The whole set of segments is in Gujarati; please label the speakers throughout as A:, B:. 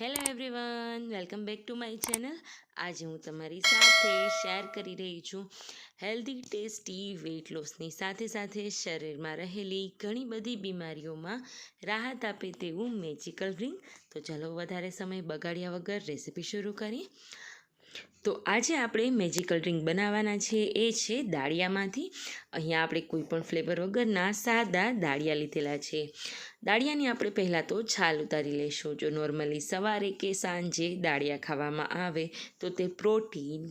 A: Hello everyone welcome back to my channel આજે હું તમારી સાથે શેર કરી રહી છું હેલ્ધી ટેસ્ટી વેઇટ લોસની સાથે સાથે શરીરમાં રહેલી ઘણી બધી બીમારીઓમાં રાહત આપે તેવું મેજિકલ ડ્રિંક તો ચાલો વધારે સમય બગાડ્યા વગર રેસીપી શરૂ કરીએ. તો આજે આપણે મેજિકલ ડ્રિંક બનાવવાના છે. એ છે દાળિયામાંથી. અહીંયા આપણે કોઈપણ ફ્લેવર વગરના સાદા દાળિયા લીધેલા છે. દાળિયાની આપણે પહેલાં તો છાલ ઉતારી લઈશું. જો નોર્મલી સવારે કે સાંજે દાળિયા ખાવામાં આવે તો તે પ્રોટીન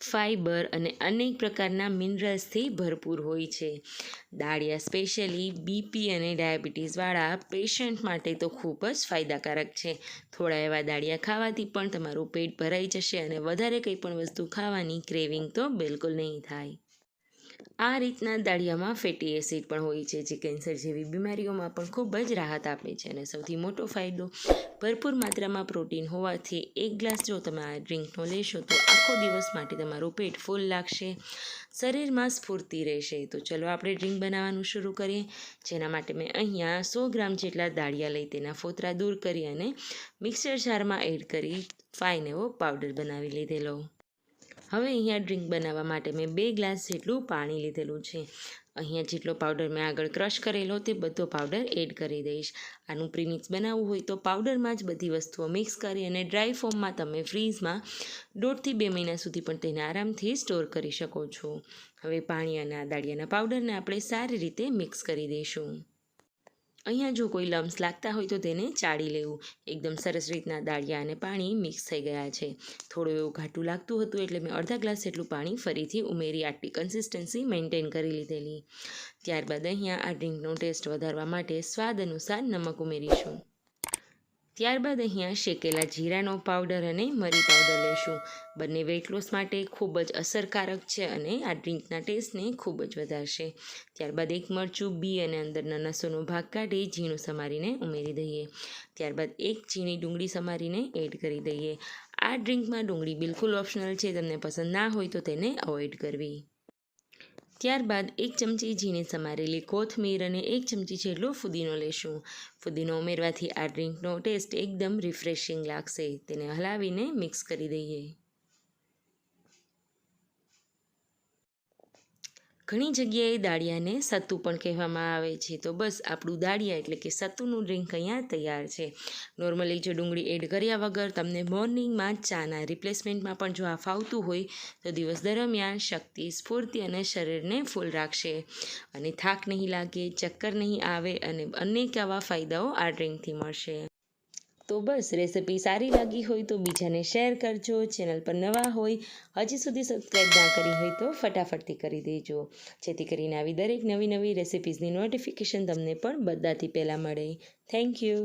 A: ફાઈબર અને અનેક પ્રકારના મિનરલ્સથી ભરપૂર હોય છે. દાળિયા સ્પેશિયલી બીપી અને ડાયાબિટીસવાળા પેશન્ટ માટે તો ખૂબ જ ફાયદાકારક છે. થોડા એવા દાળિયા ખાવાથી પણ તમારું પેટ ભરાઈ જશે અને વધારે કંઈ પણ વસ્તુ ખાવાની ક્રેવિંગ તો બિલકુલ નહીં થાય. આ રીતના દાળિયામાં ફેટી એસિડ પણ હોય છે, જે કેન્સર જેવી બીમારીઓમાં પણ ખૂબ જ રાહત આપે છે અને સૌથી મોટો ફાયદો ભરપૂર માત્રામાં પ્રોટીન હોવાથી એક ગ્લાસ જો તમે આ ડ્રિંકનો લેશો તો આખો દિવસ માટે તમારું પેટ ફૂલ લાગશે, શરીરમાં સ્ફૂર્તિ રહેશે. તો ચલો આપણે ડ્રિંક બનાવવાનું શરૂ કરીએ, જેના માટે મેં અહીંયા સો ગ્રામ જેટલા દાળિયા લઈ તેના ફોતરા દૂર કરી અને મિક્સર જારમાં એડ કરી ફાઇન એવો પાવડર બનાવી લીધેલો. હવે અહીંયા ડ્રિંક બનાવવા માટે મેં બે ગ્લાસ જેટલું પાણી લીધેલું છે. અહીંયા જેટલો પાવડર મેં આગળ ક્રશ કરેલો તે બધો પાવડર એડ કરી દઈશ. આનું પ્રીમિક્સ બનાવવું હોય તો પાવડરમાં જ બધી વસ્તુઓ મિક્સ કરી અને ડ્રાય ફોર્મમાં તમે ફ્રીઝમાં દોઢથી બે મહિના સુધી પણ તેને આરામથી સ્ટોર કરી શકો છો. હવે પાણી અને આ દાળિયાના પાવડરને આપણે સારી રીતે મિક્સ કરી દઈશું. અહીંયા જો કોઈ લમ્સ લાગતા હોય તો તેને ચાળી લેવું. એકદમ સરસ રીતના દાળિયા અને પાણી મિક્સ થઈ ગયા છે. થોડું એવું ઘાટું લાગતું હતું એટલે મેં અડધા ગ્લાસ જેટલું પાણી ફરીથી ઉમેરી આટલી કન્સિસ્ટન્સી મેન્ટેન કરી લીધેલી. ત્યારબાદ અહીંયા આ ડ્રિંકનો ટેસ્ટ વધારવા માટે સ્વાદ અનુસાર નમક ઉમેરીશું. ત્યારબાદ અહીંયા શેકેલા જીરાનો પાવડર અને મરી પાવડર લઈશું બંને વેઇટ લોસ માટે ખૂબ જ અસરકારક છે અને આ ડ્રિંકના ટેસ્ટને ખૂબ જ વધારશે. ત્યારબાદ એક મરચું, બી અને અંદરના નસોનો ભાગ કાઢી ઝીણું સમારીને ઉમેરી દઈએ. ત્યારબાદ એક ઝીણી ડુંગળી સમારીને એડ કરી દઈએ. આ ડ્રિંકમાં ડુંગળી બિલકુલ ઓપ્શનલ છે. તમને પસંદ ના હોય તો તેને અવોઇડ કરવી. ત્યારબાદ એક ચમચી ઝીણી સમારેલી કોથમીર અને એક ચમચી જેટલો ફુદીનો લેશું. ફુદીનો ઉમેરવાથી આ ડ્રિંકનો ટેસ્ટ એકદમ રિફ્રેશિંગ લાગશે. તેને હલાવીને મિક્સ કરી દઈએ. ઘણી જગ્યાએ દાળિયાને સત્તુ પણ કહેવામાં આવે છે. તો બસ આપણું દાળિયા એટલે કે સત્તુનું ડ્રિંક અહીંયા તૈયાર છે. નોર્મલી જો ડુંગળી એડ કર્યા વગર તમને મોર્નિંગમાં ચાના રિપ્લેસમેન્ટમાં પણ જો આ ફાવતું હોય, તો દિવસ દરમિયાન શક્તિ, સ્ફૂર્તિ અને શરીરને ફૂલ રાખશે. અને થાક નહીં લાગે, ચક્કર નહીં આવે અને અનેક આવા ફાયદાઓ આ ડ્રિંકથી મળશે. તો બસ, રેસિપી સારી લાગી હોય તો બીજાને શેર કરજો, ચેનલ પર નવા હોય, હજી સુધી સબસ્ક્રાઈબ ના કરી હોય તો ફટાફટથી કરી દેજો. જેથી કરીને આવી દરેક નવી નવી રેસિપીઝની નોટિફિકેશન તમને પણ બધાથી પહેલાં મળે. Thank you